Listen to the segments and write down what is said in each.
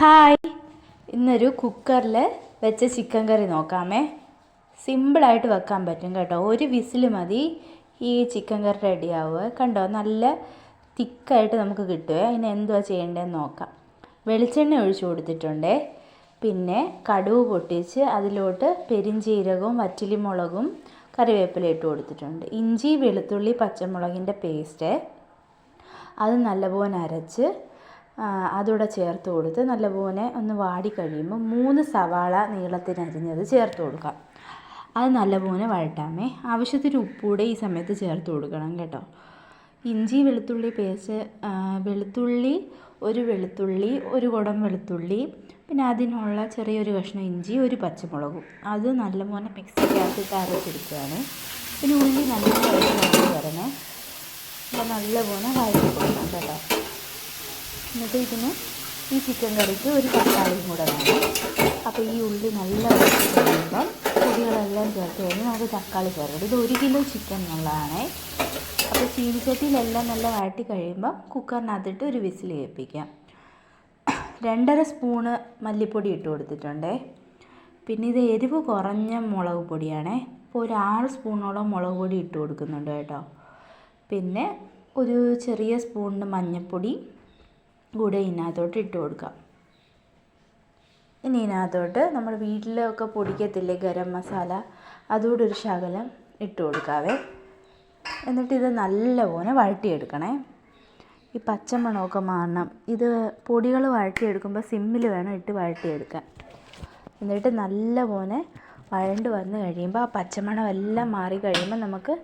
Hi. ഇന്നൊരു കുക്കറിൽ വെച്ച ചിക്കൻ കറി നോക്കാമേ. സിമ്പിളായിട്ട് വെക്കാൻ പറ്റും കേട്ടോ. ഒരു വിസിൽ മതി. ഈ ചിക്കൻ കറി റെഡിയാവുക കണ്ടോ? നല്ല തിക്കായിട്ട് നമുക്ക് കിട്ടുക അതിന് എന്തുവാ ചെയ്യേണ്ടതെന്ന് നോക്കാം. വെളിച്ചെണ്ണ ഒഴിച്ചു കൊടുത്തിട്ടുണ്ട്. പിന്നെ കടുവ് പൊട്ടിച്ച് അതിലോട്ട് പെരിഞ്ചീരകവും വറ്റലിമുളകും കറിവേപ്പില ഇട്ട് കൊടുത്തിട്ടുണ്ട്. ഇഞ്ചി വെളുത്തുള്ളി പച്ചമുളകിന്റെ പേസ്റ്റ് അത് നല്ലപോലെ അരച്ച് അതുകൂടെ ചേർത്ത് കൊടുത്ത് നല്ലപോലെ ഒന്ന് വാടി കഴിയുമ്പോൾ മൂന്ന് സവാള നീളത്തിനരിഞ്ഞത് ചേർത്ത് കൊടുക്കാം. അത് നല്ലപോലെ വഴട്ടാമേ ആവശ്യത്തിന് ഉപ്പൂടെ ഈ സമയത്ത് ചേർത്ത് കൊടുക്കണം കേട്ടോ. ഇഞ്ചി വെളുത്തുള്ളി പേസ്റ്റ് വെളുത്തുള്ളി ഒരു വെളുത്തുള്ളി ഒരു കുടം വെളുത്തുള്ളി പിന്നെ അതിനുള്ള ചെറിയൊരു കഷ്ണം ഇഞ്ചി ഒരു പച്ചമുളകും. അത് നല്ലപോലെ മിക്സിക്കകത്തിട്ട് അരച്ചെടുക്കുകയാണ്. പിന്നെ ഉള്ളി നല്ല വരണേ. അപ്പോൾ നല്ലപോലെ വഴറ്റി കൊടുക്കണം കേട്ടോ. എന്നിട്ട് ഇതിന് ഈ ചിക്കൻ കറിക്ക് ഒരു തക്കാളിയും കൂടെ വേണം. അപ്പോൾ ഈ ഉള്ളി നല്ല കഴിയുമ്പം പൊടികളെല്ലാം ചേർത്ത് കഴിഞ്ഞ് നമുക്ക് തക്കാളി ചേർക്കണം ഇത് ഒരു കിലോ ചിക്കൻ എന്നുള്ളതാണേ അപ്പോൾ ചീനിച്ചട്ടിയിലെല്ലാം നല്ല വഴറ്റി കഴിയുമ്പം കുക്കറിനകത്തിട്ട് ഒരു വിസിൽ കേൾപ്പിക്കാം രണ്ടര സ്പൂണ് മല്ലിപ്പൊടി ഇട്ട് കൊടുത്തിട്ടുണ്ടേ. പിന്നെ ഇത് എരിവ് കുറഞ്ഞ മുളക് പൊടിയാണേ. ഇപ്പോൾ ഒരു ആറ് സ്പൂണോളം മുളക് പൊടി ഇട്ട് കൊടുക്കുന്നുണ്ട് കേട്ടോ. പിന്നെ ഒരു ചെറിയ സ്പൂണിന് മഞ്ഞൾപ്പൊടി കൂടെ ഇതിനകത്തോട്ട് ഇട്ട് കൊടുക്കാം. ഇനി ഇതിനകത്തോട്ട് നമ്മൾ വീട്ടിലൊക്കെ പൊടിക്കത്തില്ലേ ഗരം മസാല അതുകൂടെ ഒരു ശകലം ഇട്ട് കൊടുക്കാവേ. എന്നിട്ട് ഇത് നല്ലപോലെ വഴട്ടിയെടുക്കണേ ഈ പച്ചമണമൊക്കെ മാറണം. ഇത് പൊടികൾ വഴട്ടിയെടുക്കുമ്പോൾ സിമ്മിൽ വേണം ഇട്ട് വഴട്ടിയെടുക്കാൻ എന്നിട്ട് നല്ലപോലെ വഴണ്ട് വന്ന് കഴിയുമ്പോൾ ആ പച്ചമണം എല്ലാം മാറി കഴിയുമ്പോൾ നമുക്ക്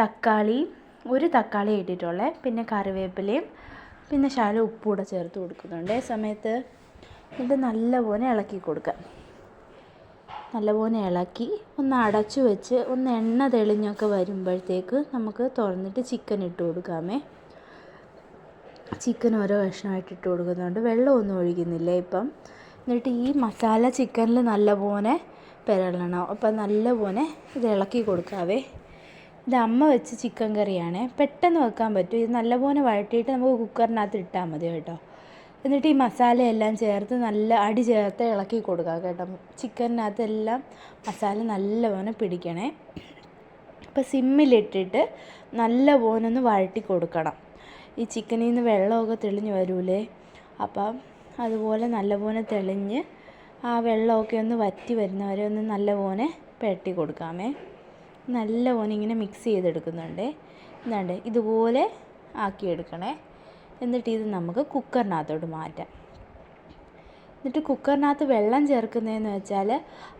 തക്കാളി ഒരു തക്കാളി ഇട്ടിട്ടുള്ളേ. പിന്നെ കറിവേപ്പിലയും പിന്നെ ശകലം ഉപ്പൂടെ ചേർത്ത് കൊടുക്കുന്നുണ്ട്. ഈ സമയത്ത് ഇത് നല്ലപോലെ ഇളക്കി കൊടുക്കാം നല്ലപോലെ ഇളക്കി ഒന്ന് അടച്ചു വെച്ച് ഒന്ന് എണ്ണ തെളിഞ്ഞൊക്കെ വരുമ്പോഴത്തേക്ക് നമുക്ക് തുറന്നിട്ട് ചിക്കൻ ഇട്ട് കൊടുക്കാമേ. ചിക്കൻ ഓരോ കഷ്ണമായിട്ട് ഇട്ട് കൊടുക്കുന്നുണ്ട്. വെള്ളമൊന്നും ഒഴിക്കുന്നില്ല ഇപ്പം. എന്നിട്ട് ഈ മസാല ചിക്കനിൽ നല്ലപോലെ പെരളണം. അപ്പം നല്ലപോലെ ഇത് ഇളക്കി കൊടുക്കാവേ. ഇത് അമ്മ വെച്ച ചിക്കൻ കറിയാണ്. പെട്ടെന്ന് വെക്കാൻ പറ്റും. ഇത് നല്ലപോലെ വഴറ്റിയിട്ട് നമുക്ക് കുക്കറിനകത്ത് ഇട്ടാൽ മതി കേട്ടോ. എന്നിട്ട് ഈ മസാലയെല്ലാം ചേർത്ത് നല്ല അടി ചേർത്ത് ഇളക്കി കൊടുക്കുക കേട്ടോ. ചിക്കനകത്ത് എല്ലാം മസാല നല്ലപോലെ പിടിക്കണേ. അപ്പോൾ സിമ്മിലിട്ടിട്ട് നല്ലപോലെ ഒന്ന് വഴറ്റി കൊടുക്കണം. ഈ ചിക്കനിൽ നിന്ന് വെള്ളമൊക്കെ തെളിഞ്ഞ് വരൂലേ? അപ്പം അതുപോലെ നല്ലപോലെ തെളിഞ്ഞ് ആ വെള്ളമൊക്കെ ഒന്ന് വറ്റി വരുന്നവരെ ഒന്ന് നല്ലപോലെ പെരട്ടി കൊടുക്കാമേ. നല്ലപോലെ ഇങ്ങനെ മിക്സ് ചെയ്തെടുക്കുന്നുണ്ട്. എന്താണ്ട് ഇതുപോലെ ആക്കിയെടുക്കണേ. എന്നിട്ട് ഇത് നമുക്ക് കുക്കറിനകത്തോട്ട് മാറ്റാം. എന്നിട്ട് കുക്കറിനകത്ത് വെള്ളം ചേർക്കുന്നതെന്ന് വെച്ചാൽ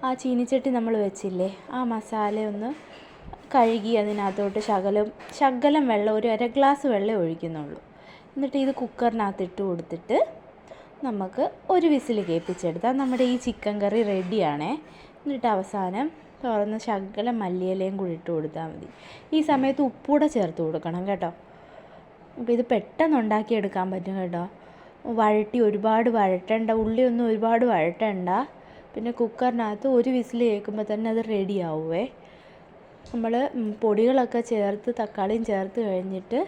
ആ ചീനിച്ചട്ടി നമ്മൾ വെച്ചില്ലേ ആ മസാല ഒന്ന് കഴുകി അതിനകത്തോട്ട് ശകലം ശകലം വെള്ളം ഒരു അര ഗ്ലാസ് വെള്ളം ഒഴിക്കുന്നുള്ളൂ. എന്നിട്ട് ഇത് കുക്കറിനകത്ത് ഇട്ട് കൊടുത്തിട്ട് നമുക്ക് ഒരു വിസിൽ കേൾപ്പിച്ചെടുത്താൽ നമ്മുടെ ഈ ചിക്കൻ കറി റെഡിയാണേ എന്നിട്ട് അവസാനം തുറന്ന് ശകലം മല്ലിയിലയും കൂടി ഇട്ട് കൊടുത്താൽ മതി. ഈ സമയത്ത് ഉപ്പൂടെ ചേർത്ത് കൊടുക്കണം കേട്ടോ. അപ്പോൾ ഇത് പെട്ടെന്ന് ഉണ്ടാക്കിയെടുക്കാൻ പറ്റും കേട്ടോ. വഴട്ടി ഒരുപാട് വഴട്ടണ്ട ഉള്ളിയൊന്നും ഒരുപാട് വഴട്ടണ്ട പിന്നെ കുക്കറിനകത്ത് ഒരു വിസിൽ കേൾക്കുമ്പോൾ തന്നെ അത് റെഡി ആവുമേ നമ്മൾ പൊടികളൊക്കെ ചേർത്ത് തക്കാളിയും ചേർത്ത് കഴിഞ്ഞിട്ട്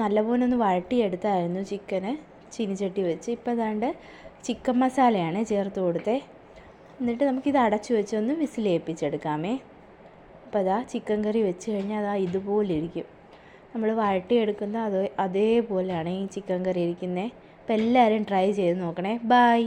നല്ലപോലെ ഒന്ന് വഴട്ടിയെടുത്തായിരുന്നു ചിക്കന്. ചീനിച്ചട്ടി വെച്ച്. ഇപ്പം ഏതാണ്ട് ചിക്കൻ മസാലയാണ് ചേർത്ത് കൊടുത്തേ. എന്നിട്ട് നമുക്കിത് അടച്ചു വെച്ച് ഒന്ന് വിസിൽ ഏൽപ്പിച്ചെടുക്കാമേ അപ്പോൾ അതാ ചിക്കൻ കറി വെച്ച് കഴിഞ്ഞാൽ അതാ ഇതുപോലെ ഇരിക്കും നമ്മൾ വഴട്ടിയെടുക്കുന്ന അത് അതേപോലെയാണ് ഈ ചിക്കൻ കറി ഇരിക്കുന്നത് അപ്പോൾ എല്ലാവരും ട്രൈ ചെയ്ത് നോക്കണേ. ബായ്